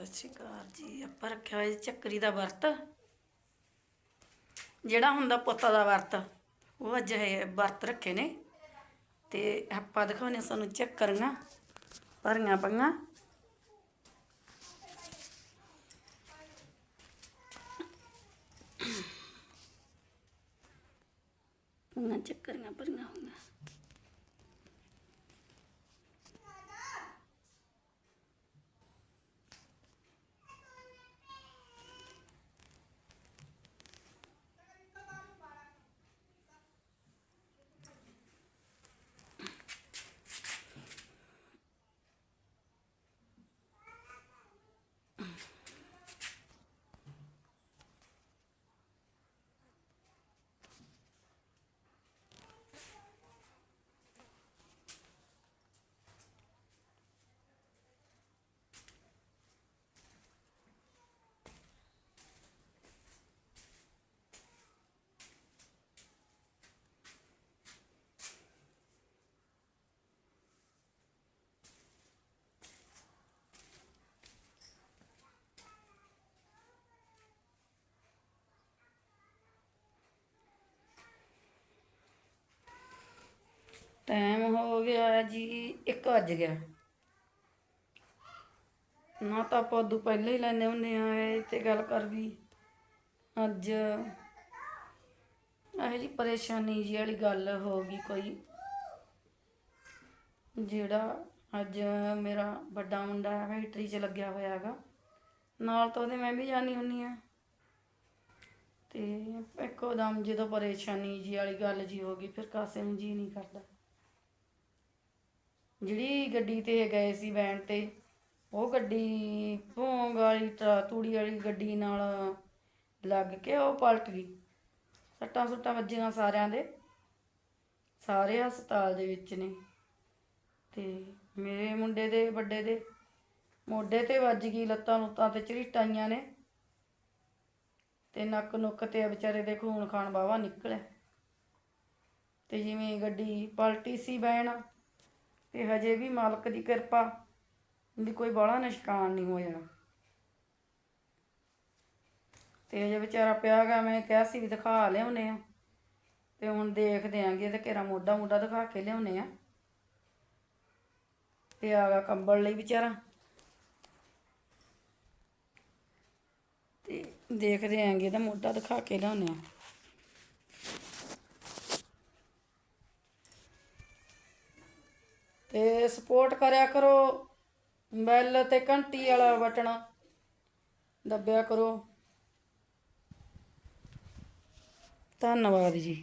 ਸਤਿ ਸ਼੍ਰੀ ਅਕਾਲ ਜੀ। ਆਪਾਂ ਰੱਖਿਆ ਹੋਇਆ ਚੱਕਰੀ ਦਾ ਵਰਤ। ਜਿਹੜਾ ਹੁੰਦਾ ਪੁੱਤਾਂ ਦਾ ਵਰਤ, ਉਹ ਅੱਜ ਇਹ ਵਰਤ ਰੱਖੇ ਨੇ। ਤੇ ਆਪਾਂ ਦਿਖਾਉਣੇ ਸਾਨੂੰ ਚੱਕਰੀਆਂ, ਭਰੀਆਂ ਪਈਆਂ। ਪਈਆਂ ਚੱਕਰੀਆਂ ਭਰੀਆਂ ਹੋਈਆਂ। ਟਾਈਮ ਹੋ ਗਿਆ ਜੀ 1 ਵਜ ਗਿਆ। ਨਾ ਤਾਂ ਆਪਾਂ ਉਦੋਂ ਪਹਿਲਾਂ ਹੀ ਲੈਨੇ ਹੁੰਨੇ ਆ ਇਹ ਤੇ ਗੱਲ ਕਰ ਵੀ ਅੱਜ ਇਹ ਜੀ ਪਰੇਸ਼ਾਨੀ ਜੀ ਵਾਲੀ ਗੱਲ ਹੋ ਗਈ ਕੋਈ। ਜਿਹੜਾ ਅੱਜ ਮੇਰਾ ਵੱਡਾ ਮੁੰਡਾ ਹੈ, ਫੈਕਟਰੀ 'ਚ ਲੱਗਿਆ ਹੋਇਆ ਹੈਗਾ। ਨਾਲ ਤਾਂ ਉਹਦੇ ਮੈਂ ਵੀ ਜਾਣੀ ਹੁੰਨੀ ਆ ਤੇ ਇੱਕੋ ਦਮ ਜਦੋਂ ਪਰੇਸ਼ਾਨੀ ਜੀ ਵਾਲੀ ਗੱਲ ਜੀ ਹੋ ਗਈ, ਫਿਰ ਕਾਸੇ ਨੂੰ ਜੀ ਨਹੀਂ ਕਰਦਾ। ਜਿਹੜੀ ਗੱਡੀ ਤੇ ਗਏ ਸੀ ਵੈਨ ਤੇ, ਉਹ ਗੱਡੀ ਭੋਂਗ ਵਾਲੀ ਟਰਾ- ਤੂੜੀ ਵਾਲੀ ਗੱਡੀ ਨਾਲ ਲੱਗ ਕੇ ਉਹ ਪਲਟ ਗਈ। ਸੱਟਾਂ ਸੁੱਟਾਂ ਵੱਜੀਆਂ ਸਾਰਿਆਂ ਦੇ। ਸਾਰੇ ਹਸਪਤਾਲ ਦੇ ਵਿੱਚ ਨੇ। ਤੇ ਮੇਰੇ ਮੁੰਡੇ ਦੇ, ਵੱਡੇ ਦੇ, ਮੋਢੇ ਤੇ ਵੱਜ ਗਈ, ਲੱਤਾਂ ਲੁੱਤਾਂ ਤੇ ਝਰੀਟਾਈਆਂ ਨੇ। ਤੇ ਨੱਕ ਨੁੱਕ ਤੇ ਵਿਚਾਰੇ ਦੇ ਖੂਨ ਖਾਨ ਵਾਹਵਾ ਨਿਕਲਿਆ। ਤੇ ਜਿਵੇਂ ਗੱਡੀ ਪਲਟੀ ਸੀ ਬੈਣ ਤੇ ਹਜੇ ਵੀ ਮਾਲਕ ਦੀ ਕਿਰਪਾ ਵੀ ਕੋਈ ਬਾਹਲਾ ਨਿਸ਼ਕਾਨ ਨਹੀਂ ਹੋਇਆ ਤੇ ਹਜੇ ਵਿਚਾਰਾ ਪਿਆ ਗਿਆ ਮੈਂ ਕਿਹਾ ਸੀ ਵੀ ਦਿਖਾ ਲਿਆਉਨੇ ਆ। ਤੇ ਹੁਣ ਦੇਖਦੇ ਆਂਗੇ ਤੇ ਕਿਹੜਾ ਮੋਢਾ ਮੋਢਾ ਦਿਖਾ ਕੇ ਲਿਆਉਨੇ ਆ। ਤੇ ਆ ਗਿਆ ਕੰਬਲ ਲਈ ਵਿਚਾਰਾ। ਤੇ ਦੇਖਦੇ ਆਂਗੇ ਤਾਂ ਮੋਢਾ ਦਿਖਾ ਕੇ ਲਿਆਉਨੇ ਆ। ਤੇ ਸਪੋਰਟ ਕਰਿਆ ਕਰੋ ਬੈਲ ਤੇ ਘੰਟੀ ਵਾਲਾ ਬਟਨ ਦੱਬਿਆ ਕਰੋ। ਧੰਨਵਾਦ ਜੀ।